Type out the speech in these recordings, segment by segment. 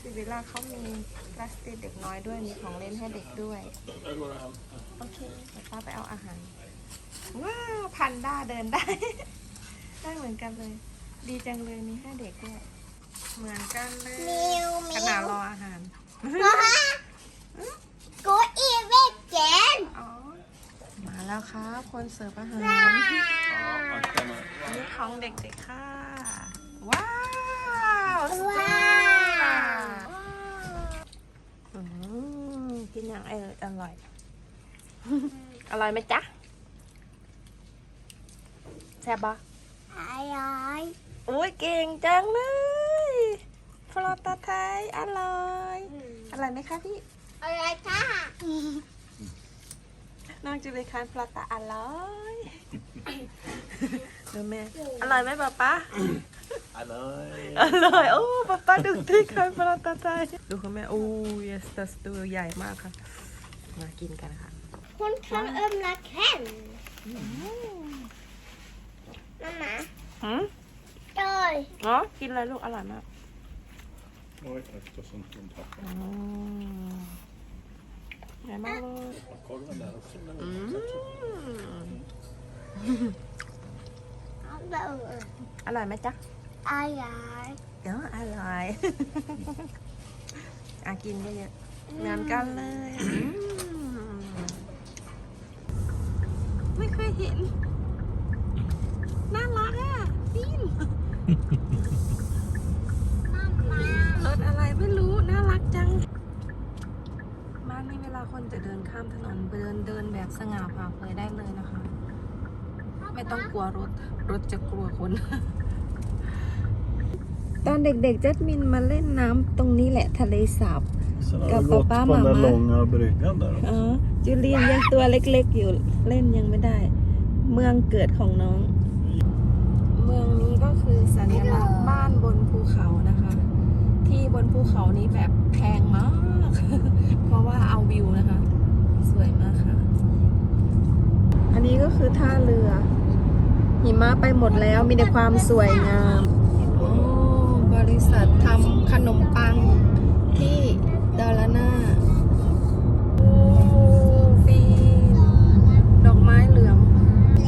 สิวิลาเขามีพลาสติกเด็กน้อยด้วย มีของเล่นให้เด็กด้วย Jag går och hämtar. โอเคเดี๋ยวป้าไปเอาอาหาร ว้าว พันด้าเดินได้ ได้เหมือนกันเลย ดีจังเลยมีให้เด็กด้วย เหมือนกันเลยมิวขมินาดวรออาหาร กูอีเวกเจนอ๋อ มาแล้วครับคนเสิร์ฟอาหาร Ja, akta mig. อันนี้ของเด็กๆค่ะ ว้าวสว้าตาร์อืมกิ นอย่างเอออร่อย อร่อยไหมจ๊ะแซ่บปะอะไรโอ้ยเก่งจังเลยฟลอตาไทยอร่อยอร่อยไหมคะพี่อะไรค่ะน้องจูเลยคานฟลอตาอร่อยดูแม่อร่อยไหมป๊าป๊า Hallå. อร่อยโอ้ป๊าป๊าดูที่คานฟลอตาไทยดูคุณแม่โอ้ยสตัสตัวใหญ่มากค่ะ มากินกันค่ะคุณ kan öppna kväll. Mamma, หืม doj. อ๋อกินเลยลูกอร่อยมาก Oj, efter sånt hon tappar. อืมใหญ่มากเลย Kolla där också. อืมอร่อยไหมจ๊ะ Aj, เดี๋ยวอร่อยอากินเยอะๆเหมือนกันเลยอืมไม่เคยเห็น น่ารักอะฟิน Mamma. รถอะไรไม่รู้ น่ารักจัง บ้านนี้เวลาคนจะเดินข้ามถนนเดินเดินแบบสง่าผ่าเผยได้เลยนะคะ ไม่ต้องกลัวรถ รถจะกลัวคน ตอนเด็กๆ เจสมินมาเล่นน้ำตรงนี้แหละทะเลสาบ Sen har Ska vi gått pappa, på den där mamma? långa bryggan där อ๋ också. อจูเลียนยังตัวเล็กๆอยู่เล่นยังไม่ได้ เมืองเกิดของน้อง เมืองนี้ก็คือสัญลักษณ์บ้านบนภูเขานะคะ ที่บนภูเขานี้แบบแพงมาก เพราะว่าเอาวิวนะคะ สวยมากค่ะ อันนี้ก็คือท่าเรือ หิมะไปหมดแล้วมีแต่ความสวยงามโอ้บ ริษัททำขนมปังที่ดาลาน่าฟินดอกไม้เหลือง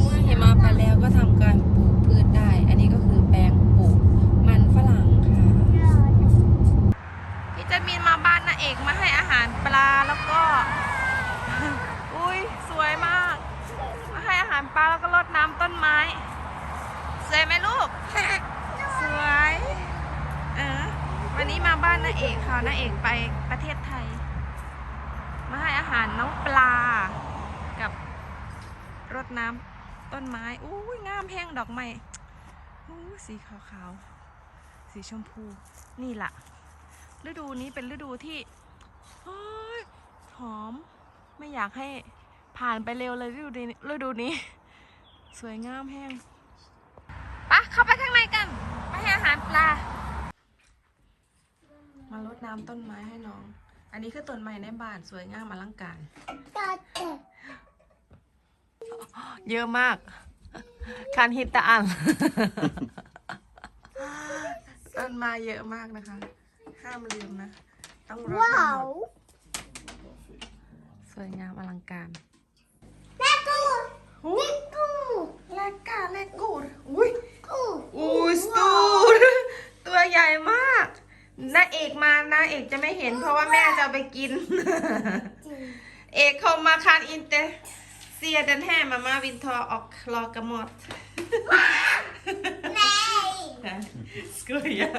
เมื่อหิมะไปแล้วก็ทำการปลูกพืชได้ อันนี้ก็คือแปลงปลูกมันฝรั่งค่ะพี่จะมีนมาบ้านนาเอกมาให้อาหารปลาแล้วก็ อุ้ยสวยมาก มาให้อาหารปลาแล้วก็รดน้ำต้นไม้สวยไหมลูก วันนี้มาบ้านนาเอกค่ะนาเอกไปประเทศไทย มาให้อาหารน้องปลา กับรดน้ำต้นไม้อู้งามแห้งดอกไม้อู้สีขาวๆ สีชมพู นี่ล่ะ ฤดูนี้เป็นฤดูที่หอม ไม่อยากให้ผ่านไปเร็วเลยฤดูนี้ฤดูนี้ สวยงามแห้งปะเข้าไปข้างในกัน ไปให้อาหารปลา น้ำต้นไม้ให้น้อง อันนี้คือต้นไม้ในบ้านสวยงามอลังการ Doj. เยอะมากคันฮิตตะอันต้นไม้เยอะมากนะคะ ห้ามลืมนะ ต้องรดน้ำหมด Wow. สวยงามอลังการ Lego. หู Lego. แลกกาแลกกูดอุ้ย Lego. อุ้ยสตูดตัวใหญ่มาก น้าเอกมาน้าเอกจะไม่เห็นเพราะว่าแม่จะเอาไปกิน เอกเข้ามาคานอินเตเซียเดนแห่มามาวินทอออกรอกระหมด Nej. สกุยอะ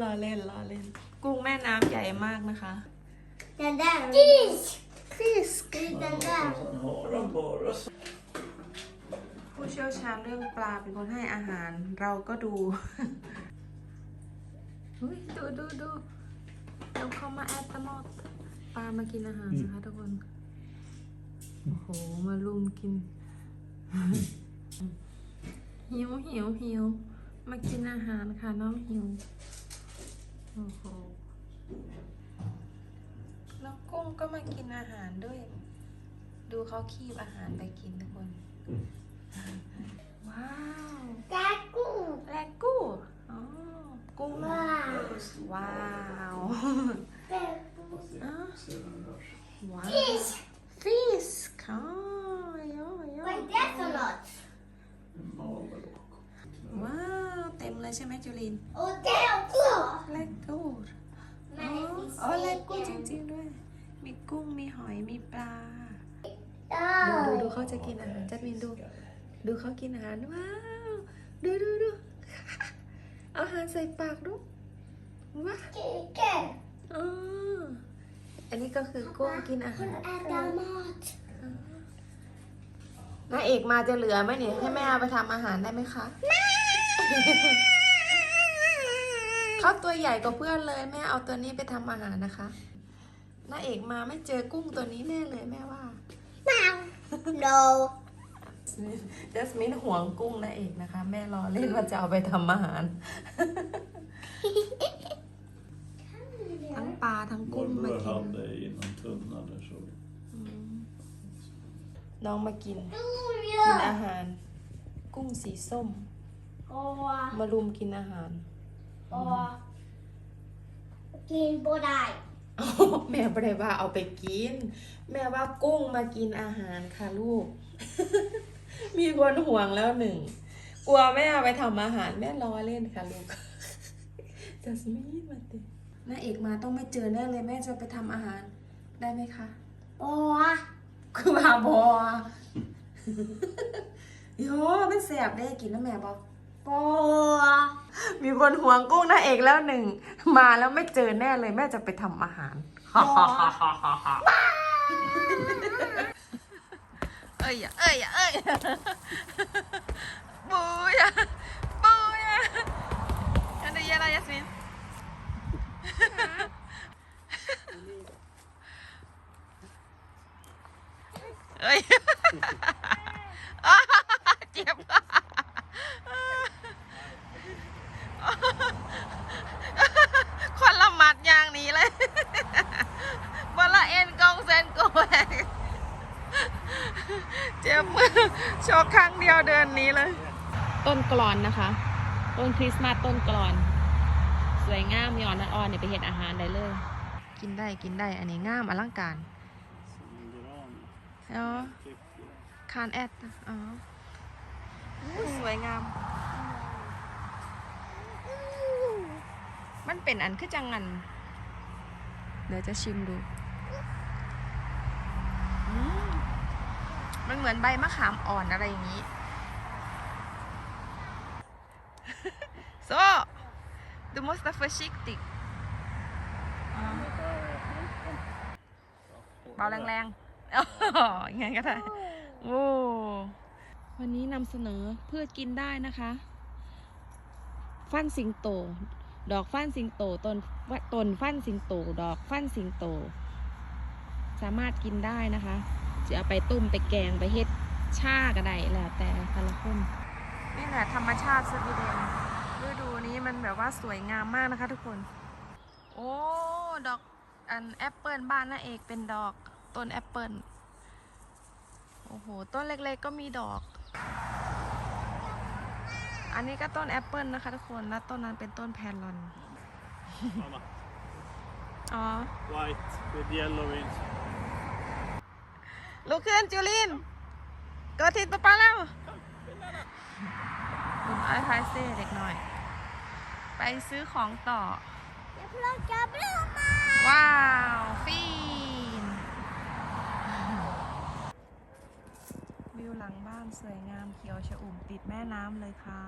ล้อเล่นล้อเล่น กุ้งแม่น้ำใหญ่มากนะคะ Den där. Fisk. ฟิส Den där. Sen har de bara så. ผู้เชี่ยวชาญเรื่องปลาเป็นคนให้อาหาร เราก็ดู อุ๊ยดูดูดูเดี๋ยวเขามาแอดตะมอดปลามากินอาหารนะคะทุกคน โอ้โห มาลุมกิน หิวหิวหิวมากินอาหารค่ะน้องหิว โอ้โห แล้วกุ้งก็มากินอาหารด้วย ดูเขาคีบอาหารไปกินทุกคน ว้าว Lego. แลกกู้ อ๋อกุ้ง Wow. ว้าวอะ Ser den rör sig. ว้าว Fish. ฟิสค่ะยอยอ Vad är det för något? En magelock. ว้าว เต็มเลยใช่ไหมจูลิน Och det också. เลกกูด Men det finns อ๋อเลกกูดจ egen. ริงๆด้วย มีกุ้ง มีหอย มีปลา ดูดูดูเขาจะกินอาหารจัดมินดู ดูเขากินอาหาร ว้าว ดูดูดู อาหารใส่ปากดูว้าว Kike. อ๋ออันนี้ก็คือกุ้งกินอาหาร Hon äter mat. น้าเอกมาจะเหลือไหมเนี่ยให้แม่เอาไปทำอาหารได้ไหมคะเขาตัวใหญ่กว่าเพื่อนเลยแม่เอาตัวนี้ไปทำอาหารนะคะน้าเอกมาไม่เจอกุ้งตัวนี้แน่เลยแม่ว่า No. จัสมินห่วงกุ้งน้าเอกนะคะ แม่รอเล่นว่าจะเอาไปทำอาหาร ทั้งปลาทั้งกุ้งมา Morbror กิน hade i någon tunna där så. น้องมากิน กิน Julia. อาหาร กุ้งสีส้ม Och, มารุมกินอาหาร och. กินบ่ได้แม่ไม่ได้ว่าเอาไปกิน แม่ว่ากุ้งมากินอาหารค่ะลูก มีคนห่วงแล้วหนึ่ง กลัวแม่เอาไปทำอาหารแม่ล้อเล่นค่ะลูกจัสมินมาติน้าเอกมาต้องไม่เจอแน่เลยแม่จะไปทำอาหารได้ไหมคะบ่คือมาบอโยมันแสบได้กินแล้วแม่บอกบ่มีคนห่วงกุ้งน้าเอกแล้วหนึ่ง มาแล้วไม่เจอแน่เลยแม่จะไปทำอาหารเอ้ยอย่าเอ้ยอย่าเอ้ยบูยาบูยา อันนี้อะไรยาสมินเอ้ยเจ็บ คนละหมัดอย่างนี้เลย บละเอ็นกองเซนโกแหวก เจ็บมือโชกครั้งเดียวเดินหนี้เลย ต้นกลอนนะคะ ต้นคริสต์มาสต้นกลอน สวยงามยอนอ่อนๆเนี่ยไปเห็ดอาหารได้เลย กินได้กินได้อันนี้งามอลังการ Som gran. อ๋อ Tycker. คานแอดอ๋ออู้สวยงาม มันเป็นอันคือจังงัน เดี๋ยวจะชิมดูอืม มันเหมือนใบมะขามอ่อนอะไรอย่างนี้โซดูมอสตาฟาชิกติกเบาแรงๆอ๋ออย่างงั้นก็ได้โอ้วันนี้นำเสนอพืชกินได้นะคะ ฟันสิงโต ดอกฟันสิงโตต้นวะต้นฟันสิงโต ดอกฟันสิงโต สามารถกินได้นะคะ จะเอาไปต้มไปแกงไปเฮ็ดชาก็ได้แล้วแต่แต่ละคนนี่แหละธรรมชาติสวีเดนฤดูนี้มันแบบว่าสวยงามมากนะคะทุกคน โอ้ดอกอันแอปเปิลบ้านน้าเอกเป็นดอกต้นแอปเปิลโอ้โห ต้นเล็กๆก็มีดอก อันนี้ก็ต้นแอปเปิลนะคะทุกคน แล้วต้นนั้นเป็นต้นแพนลอน Mamma. อ๋อ White with yellow in. ลุกขึ้นจูลินเกิดทิศป๊าป๊าแล้วคุณไอ้พายเซ่เด็กหน่อย ไปซื้อของต่อ Jag plockar blommor. ว้าว ฟีน วิวหลังบ้านสวยงามเขียวชอุ่มติดแม่น้ำเลยค่ะ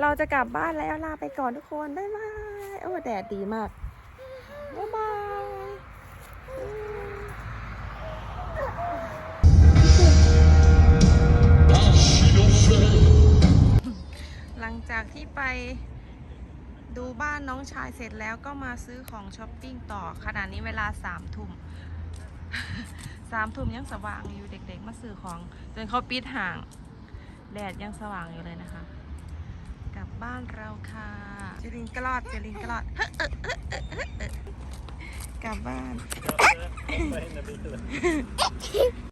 เราจะกลับบ้านแล้วลาไปก่อนทุกคน บ๊ายบาย โอ้ แดดดีมาก บ๊ายบาย จากที่ไปดูบ้านน้องชายเสร็จแล้วก็มาซื้อของช้อปปิ้งต่อขณะนี้เวลาสามทุ่มสามทุ่มยังสว่างอยู่เด็กๆ มาซื้อของ จนเขาปิดห่าง แดดยังสว่างอยู่เลยนะคะ กลับบ้านเราค่ะเจรินกรอดเจรินกรอดกลับบ้าน